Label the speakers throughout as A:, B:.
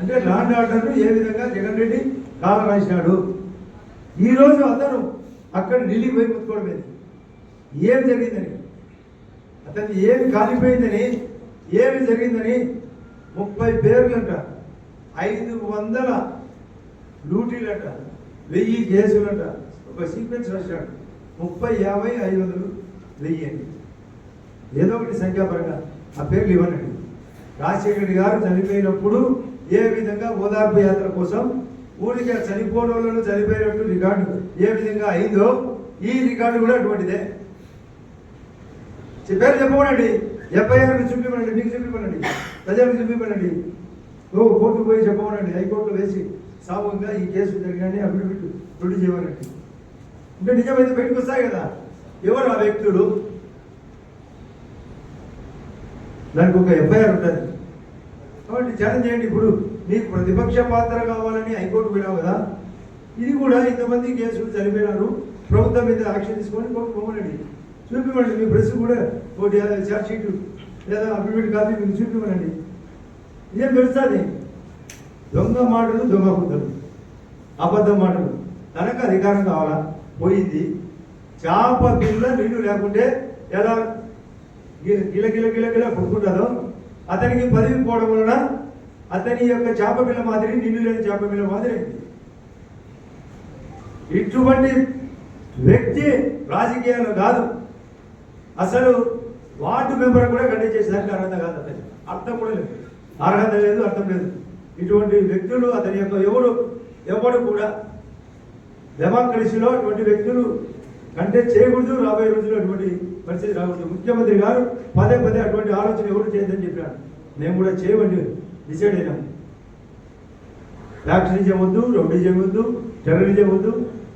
A: అంటే లాండ్ ఆర్డర్ను ఏ విధంగా జగన్ రెడ్డి కాలు రాసినాడు? ఈరోజు అతను అక్కడ ఢిల్లీ పోయి ముత్తుకోవడం ఏంది ఏమి జరిగిందని? అతనికి ఏమి కాలిపోయిందని? ఏమి జరిగిందని? ముప్పై పేర్లంట. ఐదు వందల లూటీలంట. వెయ్యి కేసులంట. ఒక సీక్వెన్స్ రాశాడు ముప్పై యాభై ఐదు వందలు వెయ్యి అండి ఏదో ఒకటి సంఖ్యాపరంగా. ఆ పేర్లు ఇవ్వనండి రాజశేఖర రెడ్డి గారు చనిపోయినప్పుడు ఏ విధంగా ఓదార్పు యాత్ర కోసం ఊరికి చనిపోయిన వాళ్ళు చనిపోయినట్టు రికార్డు ఏ విధంగా అయిందో ఈ రికార్డు కూడా అటువంటిదే. చెప్పారు చెప్పమనండి ఎఫ్ఐఆర్ చూపిమనండి మీకు చూపిమనండి ప్రజలకు చూపిమనండి ఓ కోర్టు పోయి చెప్పమనండి హైకోర్టు వేసి సామూహికంగా ఈ కేసు జరిగానే అఫిడవిట్ ప్రొడ్యూస్ చేయమనండి. అంటే నిజమైతే బయటకు వస్తాయి కదా. ఎవరు ఆ వ్యక్తులు? దానికి ఒక ఎఫ్ఐఆర్ ఉంటుంది. కాబట్టి ఛాలెంజ్ చేయండి ఇప్పుడు నీకు ప్రతిపక్ష పాత్ర కావాలని హైకోర్టు పోయినావు కదా. ఇది కూడా ఇంతమంది కేసులు చనిపోయినారు. ప్రభుత్వం మీద యాక్షన్ తీసుకొని కోర్టు పోమనండి. చూపివ్వండి మీ ప్రెస్ కూడా ఒకటి చార్జ్ షీట్ లేదా అఫిడవిట్ కాపీ మీకు చూపివ్వనండి ఇదేం తెలుస్తుంది? దొంగ మాటలు దొంగ బుద్ధలు అబద్ధం మాటలు. తనకు అధికారం కావాలా? పోయింది. చాప పిల్ల నీళ్ళు లేకుంటే ఎలా? గిల గిల గిల గిల గిల అతనికి పదవి పోవడం వలన అతని యొక్క చేప పిల్ల మాదిరి నిన్ను లేని చేప పిల్ల మాదిరి ఇటువంటి వ్యక్తి రాజకీయాలు కాదు. అసలు వార్డు మెంబర్ కూడా కంటే చేసేదానికి అర్హత కాదు అతని అర్థం కూడా లేదు. అర్హత లేదు అర్థం లేదు. ఇటువంటి వ్యక్తులు అతని యొక్క ఎవడు ఎవడు కూడా డెమోక్రసీలో అటువంటి వ్యక్తులు కంటే చేయకూడదు. రాబోయే రోజుల్లో అటువంటి పరిస్థితి రాకూడదు. ముఖ్యమంత్రి గారు పదే పదే అటువంటి ఆలోచన ఎవరు చేయొద్దని చెప్పాడు మేము కూడా చేయమని డిసైడ్ అయినాం. ఫ్యాక్షనిజం వద్దు రౌడిజం వద్దు టెర్రరిజం వద్దు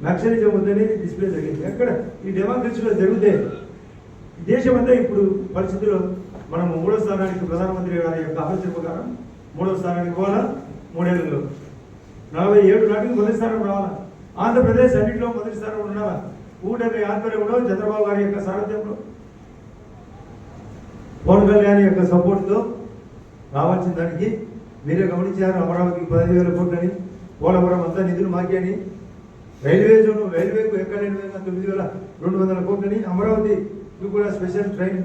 A: నక్సలిజం వద్దని డిస్ప్లే జరిగింది. ఎక్కడ? ఈ డెమోక్రసీలో జరిగితే దేశమంతా ఇప్పుడు పరిస్థితిలో మనం మూడో స్థానానికి ప్రధానమంత్రి గారి యొక్క ఆలోచన ప్రకారం మూడో స్థానానికి పోవాలా? మూడేళ్ళలో. నలభై ఏడు నాటికి మొదటి స్థానం రావాలా? ఆంధ్రప్రదేశ్ అన్నింటిలో మొదటి స్థానం ఉండాలా? కూటమి ఆధ్వర్యంలో చంద్రబాబు గారి యొక్క సారథ్యంలో పవన్ కళ్యాణ్ యొక్క సపోర్ట్తో రావాల్సిన దానికి మీరే గమనించారు అమరావతికి పదిహేను వేల కోట్లని పోలవరం అంతా నిధులు మాకి అని రైల్వే జోన్ రైల్వేకు ఎక్కడ తొమ్మిది వేల రెండు వందల కోట్లని అమరావతి కూడా స్పెషల్ ట్రైన్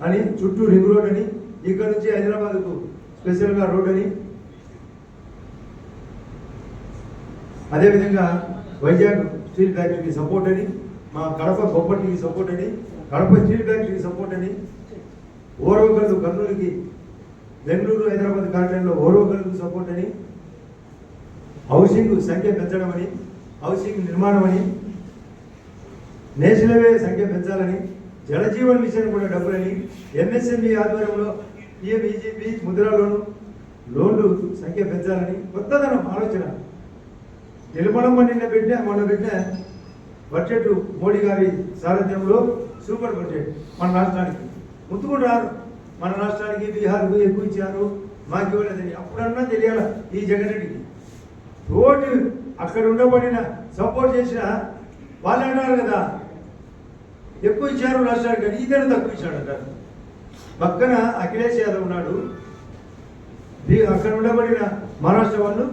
A: అని చుట్టూ రింగ్ రోడ్ అని ఇక్కడ నుంచి హైదరాబాద్కు స్పెషల్గా రోడ్ అని. అదేవిధంగా వైజాగ్ స్టీల్ ఫ్యాక్టరీకి సపోర్ట్ అని మా కడప బొప్పటికి సపోర్ట్ అని కడప స్టీల్ ఫ్యాక్టరీకి సపోర్ట్ అని ఓరవకల్లు కర్నూలుకి బెంగళూరు హైదరాబాద్ కాంట్రాక్ట్లో ఓరవకల్లుకు సపోర్ట్ అని హౌసింగ్ సంఖ్య పెంచడం అని హౌసింగ్ నిర్మాణం అని నేషనల్ హైవే సంఖ్య పెంచాలని జలజీవన్ మిషన్ కూడా డబ్బులని ఎంఎస్ఎంఈ ఆధ్వర్యంలో పిఎం ఈజీపీ ముద్రా లోను లోన్లు సంఖ్య పెంచాలని కొత్తదనం ఆలోచన. నిలబడమ్మ నిన్న పెట్టిన మొన్న పెట్టిన బడ్జెట్ మోడీ గారి సారథ్యంలో సూపర్ బడ్జెట్ మన రాష్ట్రానికి. ముత్తుకుంటారు మన రాష్ట్రానికి బీహార్కు ఎక్కువ ఇచ్చారు. మాకు ఇవ్వలేదని అప్పుడన్నా తెలియాల ఈ జగన్ రెడ్డికి? రోడ్డు అక్కడ ఉండబడిన సపోర్ట్ చేసిన వాళ్ళు అన్నారు కదా. ఎక్కువ ఇచ్చారు రాష్ట్రానికి కానీ ఇతను తక్కువ ఇచ్చాడు అంటారు పక్కన అఖిలేష్ యాదవ్ ఉన్నాడు. అక్కడ ఉండబడిన మహారాష్ట్ర వాళ్ళు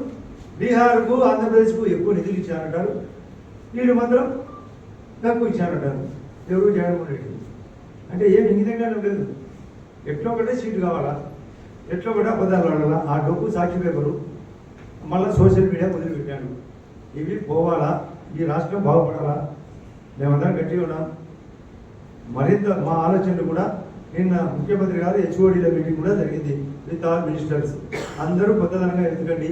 A: బీహార్కు ఆంధ్రప్రదేశ్కు ఎక్కువ నిధులు ఇచ్చారంటారు. వీళ్ళు మాత్రం తక్కువ ఇచ్చారంటారు. ఎవరు జగన్మోహన్ రెడ్డి? అంటే ఏం ఇంగితంగానే లేదు. ఎట్లో ఒకటే సీటు కావాలా? ఎట్లో ఒకటే అబద్ధాలు ఆడాలా? ఆ డబ్బు సాక్షి పేపరు మళ్ళీ సోషల్ మీడియా వదిలిపెట్టాను ఇవి పోవాలా? ఈ రాష్ట్రం బాగుపడాలా? మేమందరం గట్టిగా ఉన్నాం. మరింత మా ఆలోచనలు కూడా నిన్న ముఖ్యమంత్రి గారు హెచ్ఓడిల మీటింగ్ కూడా జరిగింది విత్ ఆల్ మినిస్టర్స్. అందరూ కొత్తదనంగా ఎదుకండి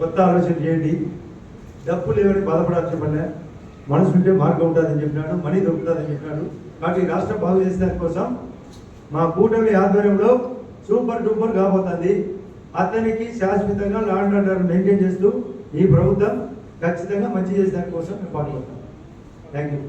A: కొత్త ఆలోచన చేయండి. డబ్బు లేవని బాధపడాల్సిన పని మనసు ఉంటే మార్గం ఉంటుందని చెప్పినాడు మనీ దొరుకుతుందని చెప్పినాడు. కాబట్టి రాష్ట్రం బాగు చేసే దానికోసం మా కూటమి ఆధ్వర్యంలో సూపర్ డూపర్ కాబోతుంది. అతనికి శాశ్వతంగా లాండ్ ఆర్డర్ మెయింటైన్ చేస్తూ ఈ ప్రభుత్వం ఖచ్చితంగా మంచి చేసే దానికోసం మేము పాల్గొంటాం థ్యాంక్ యూ